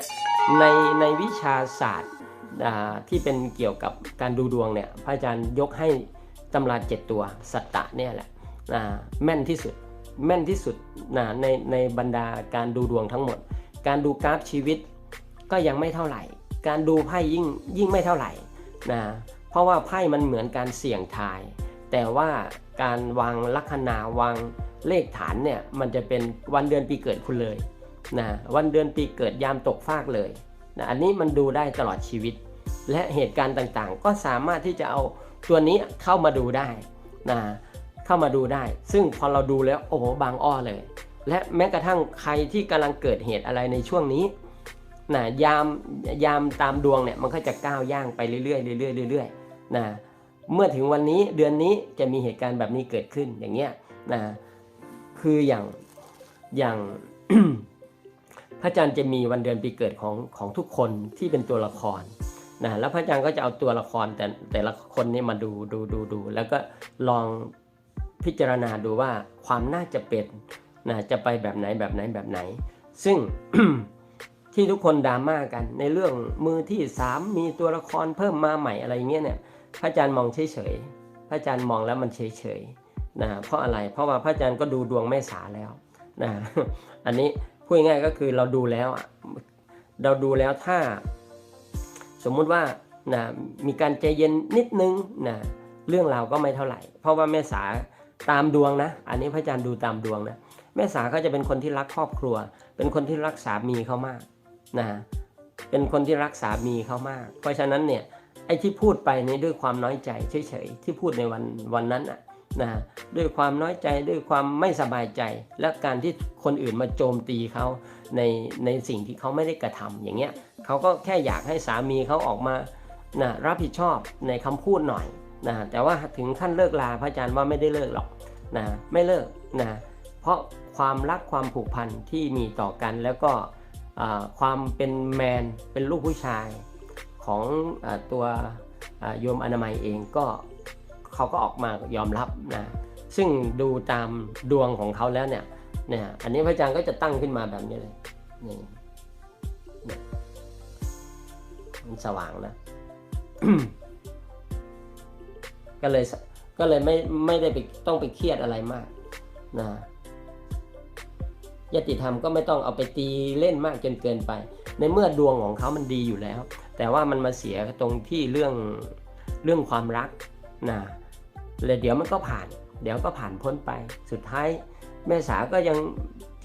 งี้ยในในวิชาศาสตร์ที่เป็นเกี่ยวกับการดูดวงเนี่ยพระอาจารย์ยกให้ตำราเจ็ดตัวสัตตะเนี่ยแหละแม่นที่สุดแม่นที่สุดนะในในบรรดาการดูดวงทั้งหมด การดูกราฟชีวิตก็ยังไม่เท่าไหร่ การดูไพ่ยิ่งยิ่งไม่เท่าไหร่นะเพราะว่าไพ่มันเหมือนการเสี่ยงทาย แต่ว่าการวางลัคนาวางเลขฐานเนี่ยมันจะเป็นวันเดือนปีเกิดคุณเลย นะวันเดือนปีเกิดยามตกฟากเลยนะอันนี้มันดูได้ตลอดชีวิต และเหตุการณ์ต่างๆ ก็สามารถที่จะเอาตัวนี้เข้ามาดูได้นะเข้ามาดูได้ ซึ่งพอเราดูแล้วโอ้โหบางอ้อเลย และแม้กระทั่งใครที่กำลังเกิดเหตุอะไรในช่วงนี้นะยามยามตามดวงเนี่ยมันก็จะก้าวย่างไปเรื่อยๆเรื่อยๆเรื่อยๆนะเมื่อถึงวันนี้เดือนนี้จะมีเหตุการณ์แบบนี้เกิดขึ้นอย่างเงี้ยนะคืออย่างอย่าง พระอาจารย์จะมีวันเดือนปีเกิดของของทุกคนที่เป็นตัวละครนะแล้วพระอาจารย์ก็จะเอาตัวละครแต่แต่ละคนนี่มาดูดูดูดู แล้วก็ลองพิจารณาดูว่าความน่าจะเป็นนะจะไปแบบไหนแบบไหนแบบไหน ซึ่งที่ทุกคนดราม่ากันในเรื่องมือที่สามมีตัวละครเพิ่มมาใหม่อะไรเงี้ยเนี่ยพระอาจารย์มองเฉยเฉยๆพระอาจารย์มองแล้วมันเฉยเฉยๆนะเพราะอะไรเพราะว่าพระอาจารย์ก็ดูดวงแม่สาแล้วนะอันนี้ พูดง่ายก็คือเราดูแล้วอะเราดูแล้วถ้า สมมุติว่านะมีการใจเย็นนิดนึงนะเรื่องราวก็ไม่เท่าไหร่ เพราะว่าแม่สาตามดวงนะ อันนี้พระอาจารย์ดูตามดวงนะแม่สาเขาจะเป็นคนที่รักครอบครัว เป็นคนที่รักสามีเขามากนะเป็นคนที่รักสามีเขามาก เพราะฉะนั้นเนี่ยไอ้ที่พูดไปนี่ด้วยความน้อยใจเฉยๆที่พูดในวันวันนั้นน่ะ นะด้วยความน้อยใจด้วยความไม่สบายใจ และการที่คนอื่นมาโจมตีเขาในในสิ่งที่เขาไม่ได้กระทำอย่างเงี้ยเขาก็แค่อยากให้สามีเขาออกมานะรับผิดชอบในคำพูดหน่อยนะแต่ว่าถึงขั้นเลิกลาพระอาจารย์ว่าไม่ได้เลิกหรอกนะไม่เลิกนะเพราะความรักความผูกพันที่มีต่อกันแล้วก็ความเป็นแมนเป็นลูกผู้ชายของอตัวโยมอนามัยเองก็ เขาก็ออกมายอมรับนะซึ่งดูตามดวงของเขาแล้วเนี่ยเนี่ยอันนี้พระอาจารย์ก็จะตั้งขึ้นมาแบบนี้เลยนี่เนี่ยมันสว่างนะก็เลยก็เลยไม่ไม่ได้ไปต้องไปเครียดอะไรมากนะยติธรรมก็ไม่ต้องเอาไปตีเล่นมากจนเกินไป ในเมื่อดวงของเขามันดีอยู่แล้ว แต่ว่ามันมาเสียตรงที่เรื่องเรื่องความรัก นะเลยเดี๋ยวมันก็ผ่าน เดี๋ยวก็ผ่านพ้นไป สุดท้ายแม่สาก็ยัง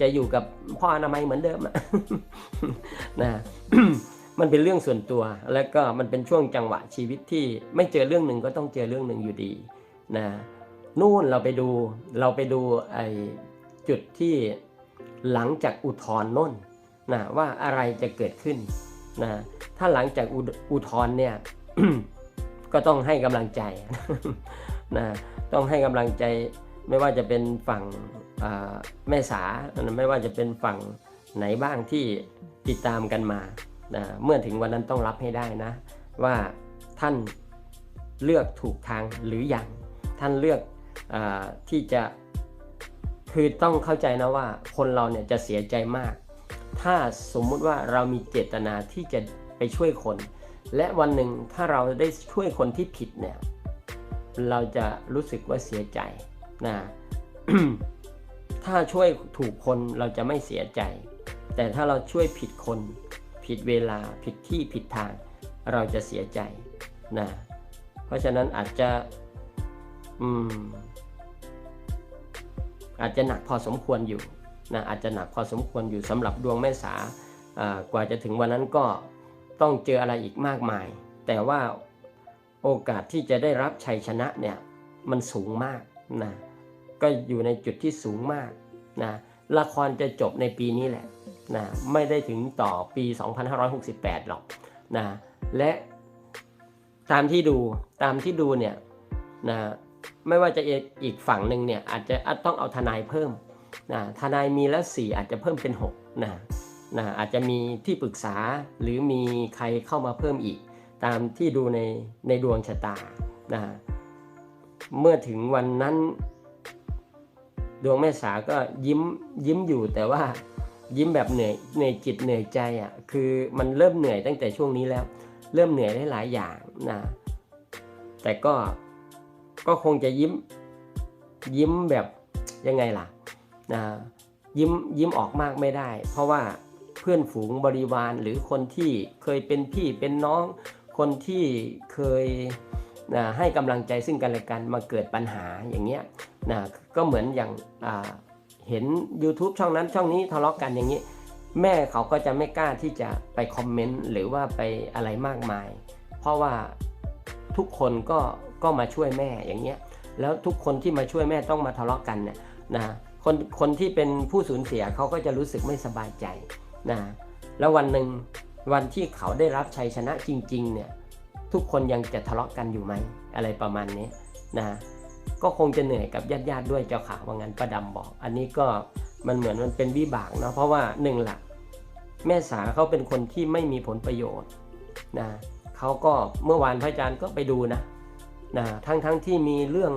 จะอยู่กับพ่ออนามัยเหมือนเดิมอะนะมันเป็นเรื่องส่วนตัว แล้วก็มันเป็นช่วงจังหวะชีวิตที่ไม่เจอเรื่องหนึ่งก็ต้องเจอเรื่องหนึ่งอยู่ดีนะนู่นเราไปดูเราไปดูไอ้จุดที่หลังจากอุทธรณ์น่นนะว่าอะไรจะเกิดขึ้นนะถ้าหลังจากอุอุทธรณ์เนี่ย ก็ต้องให้กำลังใจนะต้องให้กำลังใจไม่ว่าจะเป็นฝั่งแม่สาไม่ว่าจะเป็นฝั่งไหนบ้างที่ติดตามกันมานะเมื่อถึงวันนั้นต้องรับให้ได้นะ ว่าท่านเลือกถูกทางหรือยังท่านเลือกอที่จะคือต้องเข้าใจนะว่าคนเราเนี่ยจะเสียใจมาก ถ้าสมมุติว่าเรามีเจตนาที่จะ ไปช่วยคน และวันหนึ่งถ้าเราได้ช่วยคนที่ผิดเนี่ย เราจะรู้สึกว่าเสียใจนะถ้าช่วยถูกคนเราจะไม่เสียใจ แต่ถ้าเราช่วยผิดคน ผิดเวลาผิดที่ผิดทาง เราจะเสียใจนะเพราะฉะนั้นอาจจะอืมอาจจะหนักพอสมควรอยู่นะอาจจะหนักพอสมควรอยู่สำหรับดวงแม่สาากว่าจะถึงวันนั้นก็ ต้องเจออะไรอีกมากมาย แต่ว่าโอกาสที่จะได้รับชัยชนะเนี่ยมันสูงมากนะก็อยู่ในจุดที่สูงมากนะละครจะจบในปีนี้แหละนะไม่ได้ถึงต่อปี 2568 หรอกนะและตามที่ดูตามที่ดูเนี่ยนะไม่ว่าจะอีกฝั่งหนึ่งเนี่ยอาจจะต้องเอาทนายเพิ่มนะทนายมีแล้วสี่อาจจะเพิ่มเป็น6นะ นะอาจจะมีที่ปรึกษาหรือมีใครเข้ามาเพิ่มอีก ตามที่ดูในในดวงชะตานะเมื่อถึงวันนั้น ดวงแม่สาก็ยิ้มยิ้มอยู่แต่ว่ายิ้มแบบเหนื่อยเหนื่อยจิตเหนื่อยใจอะคือมันเริ่มเหนื่อยตั้งแต่ช่วงนี้แล้ว เริ่มเหนื่อยได้หลายอย่างนะแต่ก็ก็คงจะยิ้มยิ้มแบบยังไงล่ะนะยิ้มยิ้มออกมากไม่ได้ เพราะว่า พื่อนฝูงบริวาร หรือคนที่เคยเป็นพี่เป็นน้อง คนที่เคยนะให้กำลังใจซึ่งกันและกันมาเกิดปัญหาอย่างเงี้ยนะก็เหมือนอย่างเห็น YouTube ช่องนั้นช่องนี้ทะเลาะกันอย่างนี้ แม่เขาก็จะไม่กล้าที่จะไปคอมเมนต์หรือว่าไปอะไรมากมาย เพราะว่าทุกคนก็ก็มาช่วยแม่อย่างเงี้ยแล้วทุกคนที่มาช่วยแม่ต้องมาทะเลาะกันเนี่ยนะคนคนที่เป็นผู้สูญเสียเขาก็จะรู้สึกไม่สบายใจ นะแล้ววันหนึ่งวันที่เขาได้รับชัยชนะจริงๆเนี่ยทุกคนยังจะทะเลาะกันอยู่ไหมอะไรประมาณนี้นะก็คงจะเหนื่อยกับญาติญาติๆด้วยเจ้าข่าวว่างั้นประดำบอก อันนี้ก็มันเหมือนมันเป็นวิบากเนาะเพราะว่าหนึ่งหลักแม่สาเขาเป็นคนที่ไม่มีผลประโยชน์นะเขาก็เมื่อวานพระอาจารย์ก็ไปดูนะนะทั้งทั้งที่มีเรื่อง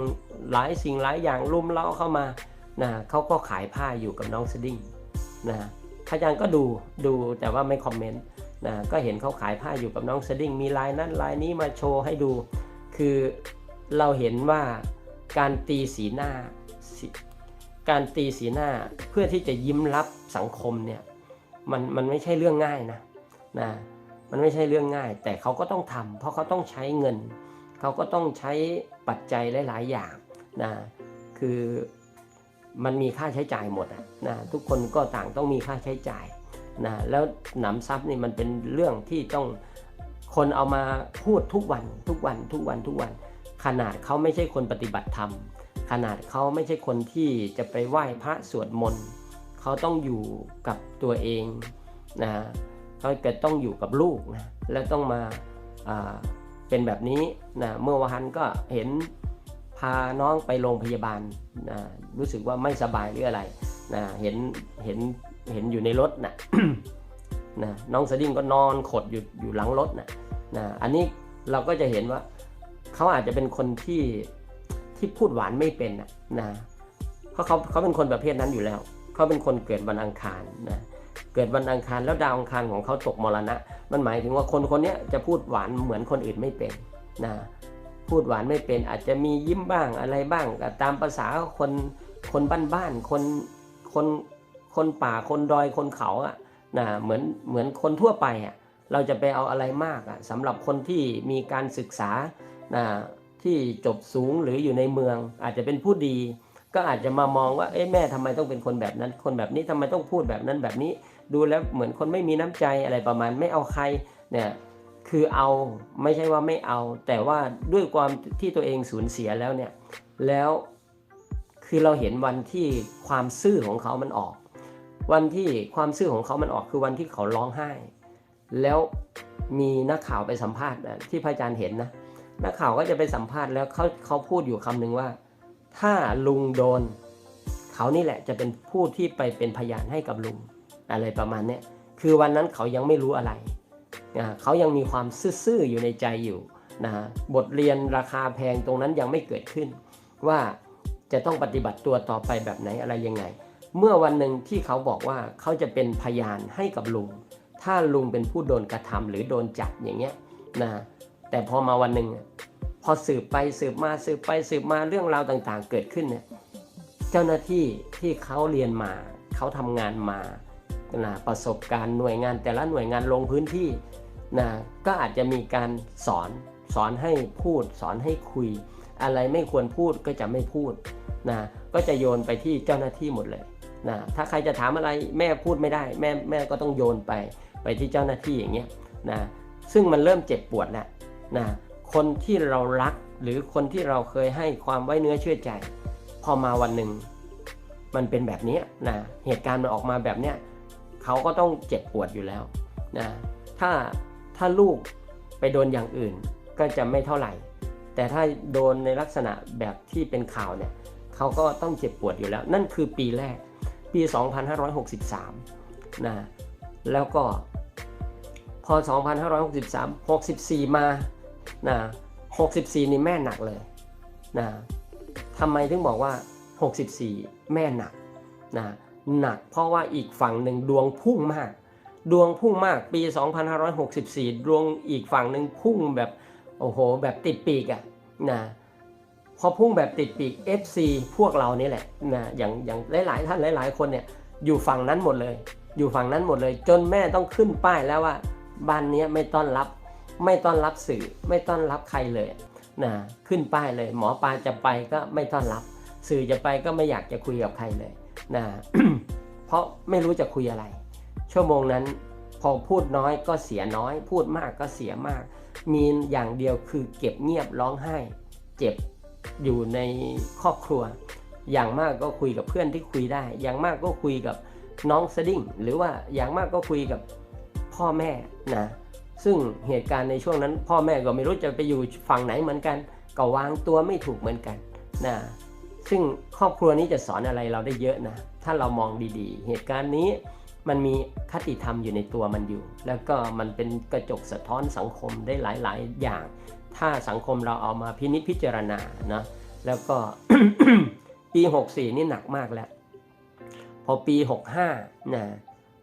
หลายสิ่งหลายอย่างรุมเร้าเข้ามานะเขาก็ขายผ้าอยู่กับน้องสดิ้งนะ พระอาจารย์ก็ดูดูแต่ว่าไม่คอมเมนต์นะก็เห็นเขาขายผ้าอยู่กับน้องสดิ้งมีลายนั้นลายนี้มาโชว์ให้ดู คือเราเห็นว่าการตีสีหน้า การตีสีหน้าเพื่อที่จะยิ้มรับสังคมเนี่ยมันมันไม่ใช่เรื่องง่ายนะนะมันไม่ใช่เรื่องง่าย แต่เขาก็ต้องทำเพราะเขาต้องใช้เงิน เขาก็ต้องใช้ปัจจัยหลาย ๆ อย่างนะคือ มันมีค่าใช้จ่ายหมดนะทุกคนก็ต่างต้องมีค่าใช้จ่ายนะแล้วหนำซ้ำนี่มันเป็นเรื่องที่ต้องคนเอามาพูดทุกวันทุกวันทุกวันทุกวัน ขนาดเขาไม่ใช่คนปฏิบัติธรรม ขนาดเขาไม่ใช่คนที่จะไปไหว้พระสวดมนต์เขาต้องอยู่กับตัวเองนะเขาจะต้องอยู่กับลูกนะแล้วต้องมาเป็นแบบนี้นะเมื่อวานก็เห็น พาน้องไปโรงพยาบาลนะรู้สึกว่าไม่สบายหรืออะไรนะเห็นเห็นเห็นอยู่ในรถนะนะน้องสดิ้งก็นอนขดอยู่อยู่หลังรถนะนะอันนี้เราก็จะเห็นว่าเขาอาจจะเป็นคนที่ที่พูดหวานไม่เป็นนะนะเพราะเขาเขาเป็นคนประเภทนั้นอยู่แล้ว เขาเป็นคนเกิดวันอังคารนะเกิดวันอังคารแล้วดาวอังคารของเขาตกมรณะ มันหมายถึงว่าคนคนนี้จะพูดหวานเหมือนคนอื่นไม่เป็นนะ พูดหวานไม่เป็นอาจจะมียิ้มบ้างอะไรบ้างตามภาษาคนคนบ้านๆคนคนคนป่าคนดอยคนเขาอะนะเหมือนเหมือนคนทั่วไปอะเราจะไปเอาอะไรมากอะสำหรับคนที่มีการศึกษานะที่จบสูงหรืออยู่ในเมือง อาจจะเป็นผู้ดี ก็อาจจะมามองว่าเอ๊ะแม่ทำไมต้องเป็นคนแบบนั้น คนแบบนี้ทำไมต้องพูดแบบนั้นแบบนี้ ดูแล้วเหมือนคนไม่มีน้ำใจอะไรประมาณไม่เอาใครเนี่ย คือเอาไม่ใช่ว่าไม่เอา แต่ว่าด้วยความที่ตัวเองสูญเสียแล้วเนี่ยแล้วคือเราเห็นวันที่ความซื่อของเขามันออก วันที่ความซื่อของเขามันออกคือวันที่เขาร้องไห้ แล้วมีนักข่าวไปสัมภาษณ์ที่พระอาจารย์เห็นนะนักข่าวก็จะไปสัมภาษณ์แล้วเขาเขาพูดอยู่คำหนึ่งว่า ถ้าลุงโดน เขานี่แหละจะเป็นผู้ที่ไปเป็นพยานให้กับลุงอะไรประมาณนี้คือวันนั้นเขายังไม่รู้อะไร นะเขายังมีความซื่อๆอยู่ในใจอยู่นะบทเรียนราคาแพงตรงนั้นยังไม่เกิดขึ้น ว่าจะต้องปฏิบัติตัวต่อไปแบบไหนอะไรยังไง เมื่อวันหนึ่งที่เขาบอกว่าเขาจะเป็นพยานให้กับลุง ถ้าลุงเป็นผู้โดนกระทำหรือโดนจับอย่างเงี้ยนะแต่พอมาวันหนึ่งพอสืบไปสืบมาสืบไปสืบมาเรื่องราวต่างๆ เกิดขึ้นเนี่ยเจ้าหน้าที่ที่เขาเรียนมา เขาทำงานมา นะประสบการณ์หน่วยงานแต่ละหน่วยงานลงพื้นที่นะก็อาจจะมีการสอนสอนให้พูด สอนให้คุย อะไรไม่ควรพูดก็จะไม่พูดนะก็จะโยนไปที่เจ้าหน้าที่หมดเลยนะถ้าใครจะถามอะไรแม่พูดไม่ได้ แม่แม่ก็ต้องโยนไปไปที่เจ้าหน้าที่อย่างเงี้ยนะซึ่งมันเริ่มเจ็บปวดแล้วนะคนที่เรารักหรือคนที่เราเคยให้ความไว้เนื้อเชื่อใจ พอมาวันหนึ่งมันเป็นแบบนี้นะเหตุการณ์มันออกมาแบบเนี้ย เขาก็ต้องเจ็บปวดอยู่แล้วนะถ้าถ้าลูกไปโดนอย่างอื่นก็จะไม่เท่าไหร่ แต่ถ้าโดนในลักษณะแบบที่เป็นข่าวเนี่ยเขาก็ต้องเจ็บปวดอยู่แล้ว นั่นคือปีแรกปี 2563นะแล้วก็พอ 2563 64 มานะ64 นี่แม่หนักเลยนะทำไมถึงบอกว่า 64 แม่หนักนะ หนัก เพราะว่าอีกฝั่งหนึ่งดวงพุ่งมาก ดวงพุ่งมากปี 2564 ดวงอีกฝั่งหนึ่งพุ่งแบบโอ้โหแบบติดปีกอะนะพอพุ่งแบบติดปีก FC พวกเรานี่แหละนะอย่างอย่างหลายๆท่านหลาย ๆ คนเนี่ยอยู่ฝั่งนั้นหมดเลย อยู่ฝั่งนั้นหมดเลย จนแม่ต้องขึ้นป้ายแล้วว่าบ้านนี้ไม่ต้อนรับ ไม่ต้อนรับสื่อ ไม่ต้อนรับใครเลยนะขึ้นป้ายเลย หมอปลาจะไปก็ไม่ต้อนรับ สื่อจะไปก็ไม่อยากจะคุยกับใครเลย นะเพราะไม่รู้จะคุยอะไร ชั่วโมงนั้นพอพูดน้อยก็เสียน้อย พูดมากก็เสียมาก มีอย่างเดียวคือเก็บเงียบร้องไห้ เจ็บอยู่ในครอบครัว อย่างมากก็คุยกับเพื่อนที่คุยได้ อย่างมากก็คุยกับน้องสดิ้งหรือว่าอย่างมากก็คุยกับพ่อแม่นะซึ่งเหตุการณ์ในช่วงนั้น พ่อแม่ก็ไม่รู้จะไปอยู่ฝั่งไหนเหมือนกัน ก็วางตัวไม่ถูกเหมือนกันนะ ซึ่งครอบครัวนี้จะสอนอะไรเราได้เยอะนะ ถ้าเรามองดีๆ เหตุการณ์นี้มันมีคติธรรมอยู่ในตัวมันอยู่ แล้วก็มันเป็นกระจกสะท้อนสังคมได้หลาย ๆ อย่าง ถ้าสังคมเราเอามาพินิจพิจารณานะแล้วก็ปี 64 นี่หนักมากแล้ว พอปี 65นะ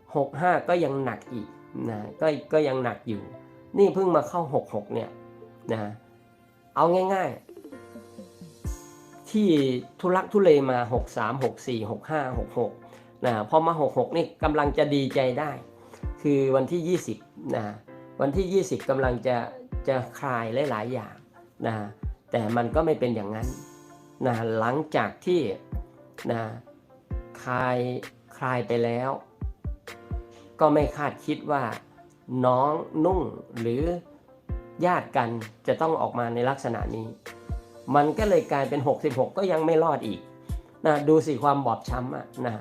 65 ก็ยังหนักอีกนะก็ก็ยังหนักอยู่ นี่เพิ่งมาเข้า 66 เนี่ยนะเอาง่าย ๆ ที่ทุลักทุเลมา 63 64 65 66นะพอมา 66 นี่กำลังจะดีใจได้ คือวันที่ 20นะวันที่ 20กำลังจะจะคลายหลาย ๆ อย่างนะแต่มันก็ไม่เป็นอย่างนั้นนะหลังจากที่นะคลายคลายไปแล้ว ก็ไม่คาดคิดว่าน้องนุ่งหรือญาติกันจะต้องออกมาในลักษณะนี้ มันก็เลยกลายเป็น 66 ก็ยังไม่รอดอีกนะดูสิความบอบช้ำอะนะ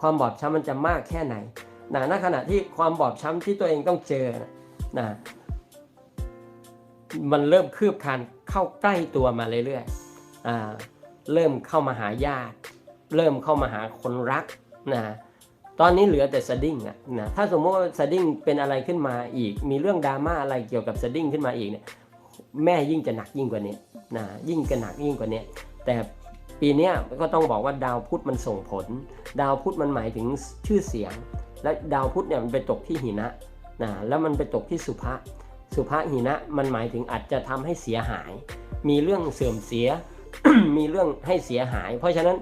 ความบอบช้ำมันจะมากแค่ไหนนะณขณะที่ความบอบช้ำที่ตัวเองต้องเจอนะมันเริ่มคืบคลานเข้าใกล้ตัวมาเรื่อยๆอ่าเริ่มเข้ามาหาญาติ เริ่มเข้ามาหาคนรักนะตอนนี้เหลือแต่สดิ้งอะนะถ้าสมมติว่าสดิ้งเป็นอะไรขึ้นมาอีก มีเรื่องดราม่าอะไรเกี่ยวกับสดิ้งขึ้นมาอีกเนี่ย แม่ยิ่งจะหนักยิ่งกว่านี้นะยิ่งจะหนักยิ่งกว่านี้แต่ปีนี้ก็ต้องบอกว่าดาวพุธมันส่งผล ดาวพุธมันหมายถึงชื่อเสียง และดาวพุธเนี่ยมันไปตกที่หินะนะแล้วมันไปตกที่สุภะสุภะหินะมันหมายถึงอาจจะทำให้เสียหาย มีเรื่องเสื่อมเสีย มีเรื่องให้เสียหาย เพราะฉะนั้น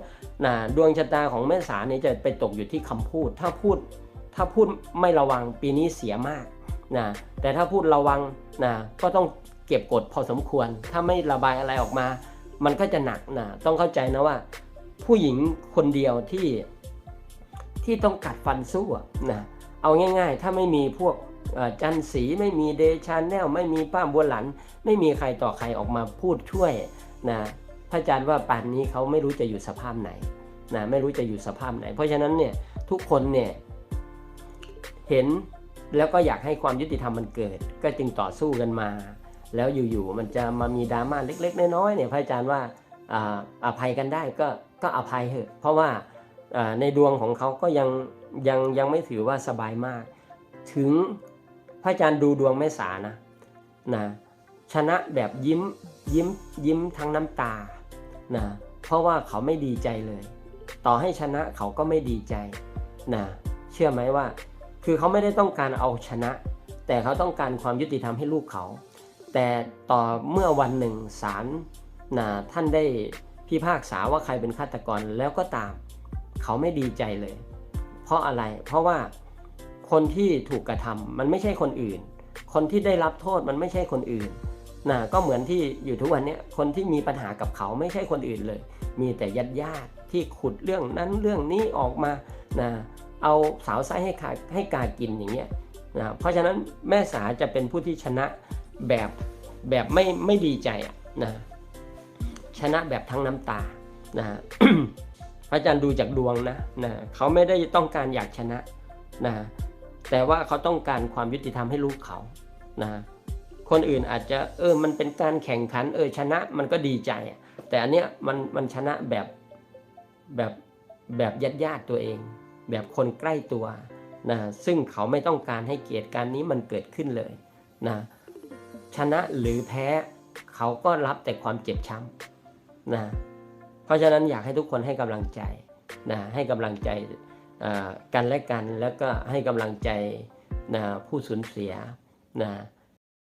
นะดวงชะตาของแม่สาเนี่ยจะไปตกอยู่ที่คำพูด ถ้าพูดถ้าพูดไม่ระวังปีนี้เสียมากนะแต่ถ้าพูดระวังนะก็ต้อง เก็บกดพอสมควร ถ้าไม่ระบายอะไรออกมา มันก็จะหนักนะต้องเข้าใจนะว่า ผู้หญิงคนเดียวที่ที่ต้องกัดฟันสู้นะเอาง่าย ๆ ถ้าไม่มีพวกจันสีไม่มีเดชาแนลไม่มีป้าบัวหลัน ไม่มีใครต่อใครออกมาพูดช่วยนะพระอาจารย์ว่าป่านนี้เขาไม่รู้จะอยู่สภาพไหนนะไม่รู้จะอยู่สภาพไหน เพราะฉะนั้นเนี่ยทุกคนเนี่ยเห็นแล้วก็อยากให้ความยุติธรรมมันเกิด ก็จึงต่อสู้กันมา แล้วอยู่ๆมันจะมามีดราม่าเล็ก ๆ น้อยๆเนี่ยพระอาจารย์ว่าอ่าอภัยกันได้ก็ก็อภัยเถอะ เพราะว่าอ่าในดวงของเขาก็ยังยังยังไม่ถือว่าสบายมาก ถึงพระอาจารย์ดูดวงแม่สานะนะชนะแบบยิ้มยิ้มยิ้มทั้งน้ำตานะเพราะว่าเขาไม่ดีใจเลย ต่อให้ชนะเขาก็ไม่ดีใจนะเชื่อไหมว่า คือเขาไม่ได้ต้องการเอาชนะ แต่เขาต้องการความยุติธรรมให้ลูกเขา แต่ต่อเมื่อวันหนึ่งศาลนะท่านได้พิพากษาว่าใครเป็นฆาตกรแล้วก็ตาม เขาไม่ดีใจเลย เพราะอะไรเพราะว่าคนที่ถูกกระทำมันไม่ใช่คนอื่น คนที่ได้รับโทษมันไม่ใช่คนอื่นนะก็เหมือนที่อยู่ทุกวันนี้คนที่มีปัญหากับเขาไม่ใช่คนอื่นเลย มีแต่ญาติญาติที่ขุดเรื่องนั้นเรื่องนี้ออกมานะเอาสาวไส้ให้ขาให้กากินอย่างเงี้ยนะเพราะฉะนั้นแม่สาจะเป็นผู้ที่ชนะ แบบแบบไม่ไม่ดีใจนะชนะแบบทั้งน้ำตานะพระอาจารย์ดูจากดวงนะนะเขาไม่ได้ต้องการอยากชนะนะแต่ว่าเขาต้องการความยุติธรรมให้ลูกเขานะคนอื่นอาจจะเออมันเป็นการแข่งขัน เออชนะมันก็ดีใจ แต่อันเนี้ยมันมันชนะแบบแบบแบบญาติญาติตัวเอง แบบคนใกล้ตัวนะซึ่งเขาไม่ต้องการให้เกียรติการนี้มันเกิดขึ้นเลยนะ ชนะหรือแพ้เขาก็รับแต่ความเจ็บช้ำนะเพราะฉะนั้นอยากให้ทุกคนให้กำลังใจนะให้กำลังใจกันและกันแล้วก็ให้กำลังใจนะผู้สูญเสียนะ